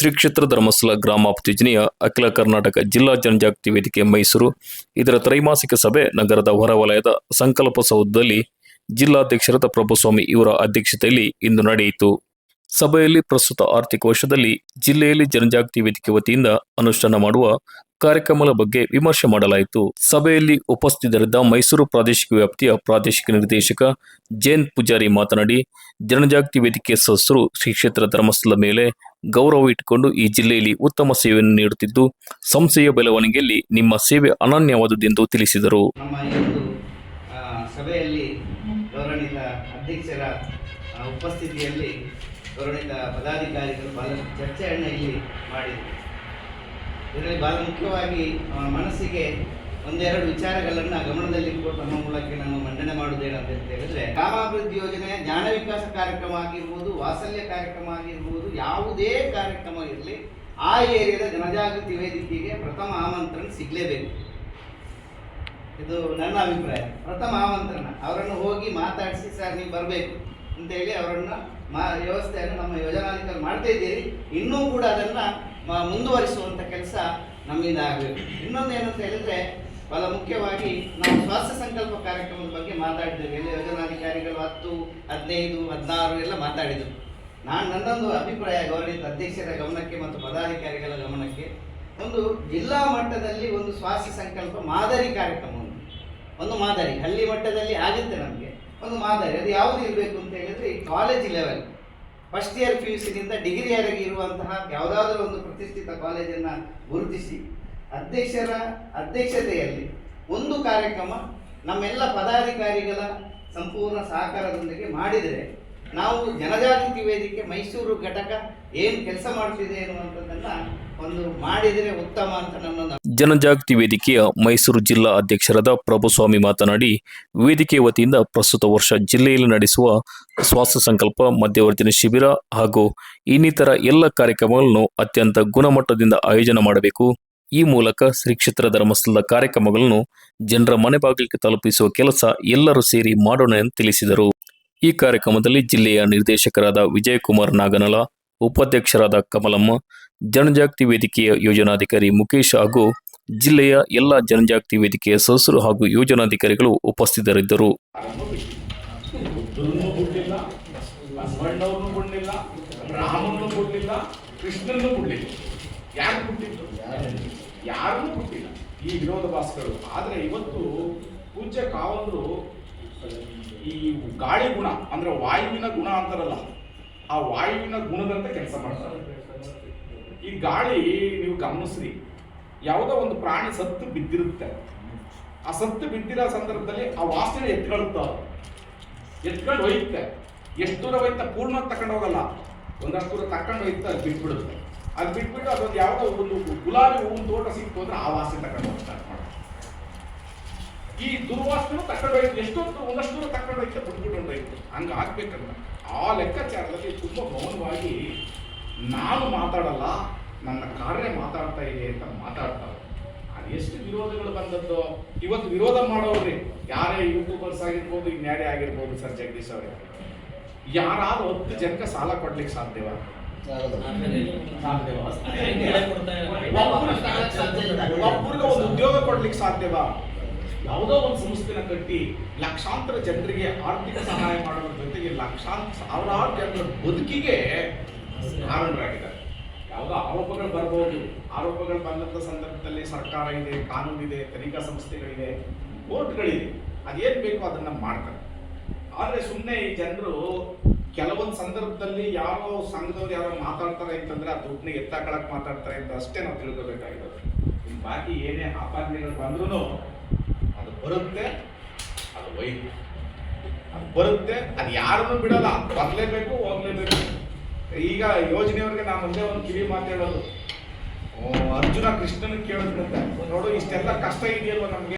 ಶ್ರೀ ಕ್ಷೇತ್ರ ಧರ್ಮಸ್ಥಳ ಗ್ರಾಮಾಭಿವೃದ್ಧಿ ಅಖಿಲ ಕರ್ನಾಟಕ ಜಿಲ್ಲಾ ಜನಜಾಗೃತಿ ವೇದಿಕೆ ಮೈಸೂರು. ಇದರ ತ್ರೈಮಾಸಿಕ ಸಭೆ ನಗರದ ಹೊರವಲಯದ ಸಂಕಲ್ಪ ಸೌಧದಲ್ಲಿ ಜಿಲ್ಲಾಧ್ಯಕ್ಷರಾದ ಪ್ರಭುಸ್ವಾಮಿ ಇವರ ಅಧ್ಯಕ್ಷತೆಯಲ್ಲಿ ಇಂದು ನಡೆಯಿತು. ಸಭೆಯಲ್ಲಿ ಪ್ರಸ್ತುತ ಆರ್ಥಿಕ ವರ್ಷದಲ್ಲಿ ಜಿಲ್ಲೆಯಲ್ಲಿ ಜನಜಾಗೃತಿ ವೇದಿಕೆ ವತಿಯಿಂದ ಅನುಷ್ಠಾನ ಮಾಡುವ ಕಾರ್ಯಕ್ರಮಗಳ ಬಗ್ಗೆ ವಿಮರ್ಶೆ ಮಾಡಲಾಯಿತು. ಸಭೆಯಲ್ಲಿ ಉಪಸ್ಥಿತರಿದ್ದ ಮೈಸೂರು ಪ್ರಾದೇಶಿಕ ವ್ಯಾಪ್ತಿಯ ಪ್ರಾದೇಶಿಕ ನಿರ್ದೇಶಕ ಜಯಂತ್ ಪೂಜಾರಿ ಮಾತನಾಡಿ, ಜನಜಾಗೃತಿ ವೇದಿಕೆ ಸದಸ್ಯರು ಶ್ರೀ ಕ್ಷೇತ್ರ ಧರ್ಮಸ್ಥಳದ ಮೇಲೆ ಗೌರವ ಇಟ್ಟುಕೊಂಡು ಈ ಜಿಲ್ಲೆಯಲ್ಲಿ ಉತ್ತಮ ಸೇವೆಯನ್ನು ನೀಡುತ್ತಿದ್ದು, ಸಂಸ್ಥೆಯ ಬೆಳವಣಿಗೆಯಲ್ಲಿ ನಿಮ್ಮ ಸೇವೆ ಅನನ್ಯವಾದುದೆಂದು ತಿಳಿಸಿದರು. ಸಭೆಯಲ್ಲಿ ಅಧ್ಯಕ್ಷರ ಉಪಸ್ಥಿತಿಯಲ್ಲಿ ಗೌರವಾನ್ವಿತ ಪದಾಧಿಕಾರಿಗಳು ಬಹಳಷ್ಟು ಚರ್ಚೆಯನ್ನು ಇಲ್ಲಿ ಮಾಡಿದರು. ಇದರಲ್ಲಿ ಬಹಳ ಮುಖ್ಯವಾಗಿ ಅವನ ಮನಸ್ಸಿಗೆ ಒಂದೆರಡು ವಿಚಾರಗಳನ್ನು ಗಮನದಲ್ಲಿಟ್ಟುಕೊಂಡು ನಮ್ಮ ಮೂಲಕ ನಾನು ಮಂಡನೆ ಮಾಡುವುದೇನಂತ ಹೇಳಿದ್ರೆ, ಗ್ರಾಮಾಭಿವೃದ್ಧಿ ಯೋಜನೆ ಜ್ಞಾನ ವಿಕಾಸ ಕಾರ್ಯಕ್ರಮ ಆಗಿರ್ಬೋದು, ವಾತ್ಸಲ್ಯ ಕಾರ್ಯಕ್ರಮ ಆಗಿರ್ಬೋದು, ಯಾವುದೇ ಕಾರ್ಯಕ್ರಮ ಇರಲಿ, ಆ ಏರಿಯಾದ ಜನಜಾಗೃತಿ ವೇದಿಕೆಗೆ ಪ್ರಥಮ ಆಮಂತ್ರಣ ಸಿಗಲೇಬೇಕು. ಇದು ನನ್ನ ಅಭಿಪ್ರಾಯ. ಪ್ರಥಮ ಆಮಂತ್ರಣ. ಅವರನ್ನು ಹೋಗಿ ಮಾತಾಡಿಸಿ, ಸರ್, ನೀವು ಬರಬೇಕು. ಅಂತೇಳಿ ಅವರನ್ನು ಮಾ ವ್ಯವಸ್ಥೆಯನ್ನು ನಮ್ಮ ಯೋಜನಾಧಿಕಾರಿ ಮಾಡ್ತಾ ಇದ್ದೀರಿ. ಇನ್ನೂ ಕೂಡ ಅದನ್ನು ಮುಂದುವರಿಸುವಂಥ ಕೆಲಸ ನಮ್ಮಿಂದ ಆಗಬೇಕು. ಇನ್ನೊಂದು ಏನಂತ ಹೇಳಿದ್ರೆ ಬಹಳ ಮುಖ್ಯವಾಗಿ ನಾವು ಸ್ವಾಸ್ಥ್ಯ ಸಂಕಲ್ಪ ಕಾರ್ಯಕ್ರಮದ ಬಗ್ಗೆ ಮಾತಾಡಿದ್ದೇವೆ. ಎಲ್ಲ ಯೋಜನಾಧಿಕಾರಿಗಳು ಹತ್ತು, ಹದಿನೈದು, ಹದಿನಾರು ಎಲ್ಲ ಮಾತಾಡಿದರು. ನಾನು ನನ್ನೊಂದು ಅಭಿಪ್ರಾಯ ಗೌರವಿತ ಅಧ್ಯಕ್ಷರ ಗಮನಕ್ಕೆ ಮತ್ತು ಪದಾಧಿಕಾರಿಗಳ ಗಮನಕ್ಕೆ, ಒಂದು ಜಿಲ್ಲಾ ಮಟ್ಟದಲ್ಲಿ ಒಂದು ಸ್ವಾಸ್ಥ್ಯ ಸಂಕಲ್ಪ ಮಾದರಿ ಕಾರ್ಯಕ್ರಮ ಒಂದು ಒಂದು ಮಾದರಿ, ಹಳ್ಳಿ ಮಟ್ಟದಲ್ಲಿ ಆಗುತ್ತೆ ನಮಗೆ. ಒಂದು ಮಾದರಿ, ಅದು ಯಾವುದು ಇರಬೇಕು ಅಂತ ಹೇಳಿದ್ರೆ ಈ college level first year P U ಸಿನಿಂದ ಡಿಗ್ರಿಯವರೆಗೆ ಇರುವಂತಹ ಯಾವುದಾದ್ರೂ ಒಂದು ಪ್ರತಿಷ್ಠಿತ ಕಾಲೇಜನ್ನು ಗುರುತಿಸಿ, ಅಧ್ಯಕ್ಷರ ಅಧ್ಯಕ್ಷತೆಯಲ್ಲಿ ಒಂದು ಕಾರ್ಯಕ್ರಮ ನಮ್ಮೆಲ್ಲ ಪದಾಧಿಕಾರಿಗಳ ಸಂಪೂರ್ಣ ಸಹಕಾರದೊಂದಿಗೆ ಮಾಡಿದರೆ ನಾವು ಜನಜಾಗೃತಿ ವೇದಿಕೆ ಮೈಸೂರು ಘಟಕ ಏನು ಕೆಲಸ ಮಾಡ್ತಿದೆ ಅನ್ನುವಂಥದ್ದನ್ನು ಒಂದು ಮಾಡಿದರೆ ಉತ್ತಮ ಅಂತ ನನ್ನ ಜನಜಾಗೃತಿ ವೇದಿಕೆಯ ಮೈಸೂರು ಜಿಲ್ಲಾ ಅಧ್ಯಕ್ಷರಾದ ಪ್ರಭುಸ್ವಾಮಿ ಮಾತನಾಡಿ, ವೇದಿಕೆ ವತಿಯಿಂದ ಪ್ರಸ್ತುತ ವರ್ಷ ಜಿಲ್ಲೆಯಲ್ಲಿ ನಡೆಸುವ ಸ್ವಾಸ್ಥ್ಯ ಸಂಕಲ್ಪ, ಮಧ್ಯವರ್ತಿನ ಶಿಬಿರ ಹಾಗೂ ಇನ್ನಿತರ ಎಲ್ಲ ಕಾರ್ಯಕ್ರಮಗಳನ್ನು ಅತ್ಯಂತ ಗುಣಮಟ್ಟದಿಂದ ಆಯೋಜನೆ ಮಾಡಬೇಕು. ಈ ಮೂಲಕ ಶ್ರೀ ಕ್ಷೇತ್ರ ಧರ್ಮಸ್ಥಳದ ಕಾರ್ಯಕ್ರಮಗಳನ್ನು ಜನರ ಮನೆ ಬಾಗಿಲಿಗೆ ತಲುಪಿಸುವ ಕೆಲಸ ಎಲ್ಲರೂ ಸೇರಿ ಮಾಡೋಣ ಎಂದು ತಿಳಿಸಿದರು. ಈ ಕಾರ್ಯಕ್ರಮದಲ್ಲಿ ಜಿಲ್ಲೆಯ ನಿರ್ದೇಶಕರಾದ ವಿಜಯಕುಮಾರ್ ನಾಗನಲ, ಉಪಾಧ್ಯಕ್ಷರಾದ ಕಮಲಮ್ಮ, ಜನಜಾಗೃತಿ ವೇದಿಕೆಯ ಯೋಜನಾಧಿಕಾರಿ ಮುಖೇಶ್ ಹಾಗೂ ಜಿಲ್ಲೆಯ ಎಲ್ಲ ಜನಜಾಗೃತಿ ವೇದಿಕೆಯ ಸದಸ್ಯರು ಹಾಗೂ ಯೋಜನಾಧಿಕಾರಿಗಳು ಉಪಸ್ಥಿತರಿದ್ದರು. ಯಾರನ್ನೂ ಈ ವಿರೋಧ ಆದರೆ ಇವತ್ತು ಪೂಜ್ಯ ಕಾವಂದ್ರು ಈ ಗಾಳಿ ಗುಣ ಅಂದ್ರೆ ವಾಯುವಿನ ಗುಣ ಅಂತಾರಲ್ಲ, ಆ ವಾಯುವಿನ ಗುಣದಂತೆ ಕೆಲಸ ಮಾಡ್ತಾರೆ. ಈ ಗಾಳಿ ನೀವು ಗಮನಿಸ್ರಿ, ಯಾವುದೋ ಒಂದು ಪ್ರಾಣಿ ಸತ್ತು ಬಿದ್ದಿರುತ್ತೆ. ಆ ಸತ್ತು ಬಿದ್ದಿರೋ ಸಂದರ್ಭದಲ್ಲಿ ಆ ವಾಸನೆ ಎತ್ಕೊಳ್ತಾವೆ ಎತ್ಕೊಂಡು ಒಯ್ಯುತ್ತೆ. ಎಷ್ಟು ದೂರ ಒಯ್ತಾ ಪೂರ್ಣ ತಕೊಂಡು ಹೋಗಲ್ಲ. ಒಂದಷ್ಟು ದೂರ ತಕೊಂಡು ಹೋಯ್ತು ಅದು ಬಿಟ್ಬಿಡುತ್ತೆ. ಅದು ಬಿಟ್ಬಿಟ್ಟು ಅದೊಂದು ಯಾವುದೋ ಒಂದು ಗುಲಾಬಿ ಹೂವಿನ ತೋಟ ಸಿಕ್ತು ಅಂದ್ರೆ ಆ ವಾಸನೆ ತಕೊಂಡು ಹೋಗಿ ಸ್ಟಾರ್ಟ್ ಮಾಡುತ್ತೆ ಈ ದುರ್ವಾಸನೆ ತಕೊಂಡು ಎಷ್ಟೊಂದು ಒಂದಷ್ಟು ಹೋಯ್ತಾ ಬಿಟ್ಬಿಟ್ಟು ಹಂಗೆ ಆಗ್ಬೇಕಲ್ಲ ಆ ಲೆಕ್ಕಾಚಾರದಲ್ಲಿ ತುಂಬ ಮೌನವಾಗಿ ನಾನು ಮಾತಾಡಲ್ಲ ನನ್ನ ಕಾರ್ಯ ಮಾತಾಡ್ತಾ ಇದೆ ಅಂತ ಮಾತಾಡ್ತಾರೆ. ಅದೆಷ್ಟು ವಿರೋಧಗಳು ಬಂದದ್ದು? ಇವತ್ತು ವಿರೋಧ ಮಾಡೋರಿ ಯಾರೇ ಯೂಟ್ಯೂಬರ್ಸ್ ಆಗಿರ್ಬೋದು ಈಗ ನ್ಯಾಡಿ ಆಗಿರ್ಬೋದು ಸರ್ ಜಗದೀಶ್ ಅವರೇ. ಯಾರಾದ್ರೂ ಹತ್ತು ಜನಕ್ಕೆ ಸಾಲ ಕೊಡ್ಲಿಕ್ಕೆ ಸಾಧ್ಯವ ಸಾಧ್ಯವ ಒಬ್ಬರಿಗೆ ಒಂದು ಉದ್ಯೋಗ ಕೊಡ್ಲಿಕ್ಕೆ ಸಾಧ್ಯವ ಯಾವುದೋ ಒಂದು ಸಂಸ್ಥೆನ ಕಟ್ಟಿ ಲಕ್ಷಾಂತರ ಜನರಿಗೆ ಆರ್ಥಿಕ ಸಹಾಯ ಮಾಡೋದ್ರ ಜೊತೆಗೆ ಲಕ್ಷಾಂತರ ಸಾವಿರಾರು ಜನರ ಬದುಕಿಗೆ ಕಾರಣರಾಗಿದ್ದಾರೆ. ಯಾವುದೋ ಆರೋಪಗಳು ಬರಬಹುದು ಆರೋಪಗಳು ಬಂದಂಥ ಸಂದರ್ಭದಲ್ಲಿ ಸರ್ಕಾರ ಇದೆ, ಕಾನೂನು ಇದೆ, ತನಿಖಾ ಸಂಸ್ಥೆಗಳಿದೆ, ಕೋರ್ಟ್ಗಳಿದೆ. ಅದೇನು ಬೇಕೋ ಅದನ್ನ ಮಾಡ್ತಾರೆ. ಆದರೆ ಸುಮ್ಮನೆ ಈ ಜನರು ಕೆಲವೊಂದು ಸಂದರ್ಭದಲ್ಲಿ ಯಾರೋ ಸಂಘದವ್ರು ಯಾರೋ ಮಾತಾಡ್ತಾರೆ ಅಂತಂದ್ರೆ ಆ ದುಡ್ಡನ್ನ ಎತ್ತಾಕಳಕ್ ಮಾತಾಡ್ತಾರೆ ಅಂತ ಅಷ್ಟೇ ನಾವು ತಿಳ್ಕೊಬೇಕಾಗಿರೋದು ಬಾಕಿ ಏನೇ ಆಪಾದನೆಗಳು ಬಂದ್ರೂ ಬರುತ್ತೆ, ಅದು ಒಯ್ದು ಅದು ಬರುತ್ತೆ, ಅದು ಯಾರನ್ನು ಬಿಡಲ್ಲ. ಬರಲೇಬೇಕು, ಹೋಗ್ಲೇಬೇಕು. ಈಗ ಯೋಜನೆಯವ್ರಿಗೆ ನಾನು ಒಂದೇ ಒಂದು ಕಿವಿ ಮಾತಾಡೋದು ಅರ್ಜುನ ಕೃಷ್ಣನ ಕೇಳಿದ್ರಂತೆ ನೋಡು, ಇಷ್ಟೆಲ್ಲ ಕಷ್ಟ ಇದೆಯಲ್ವ ನಮಗೆ?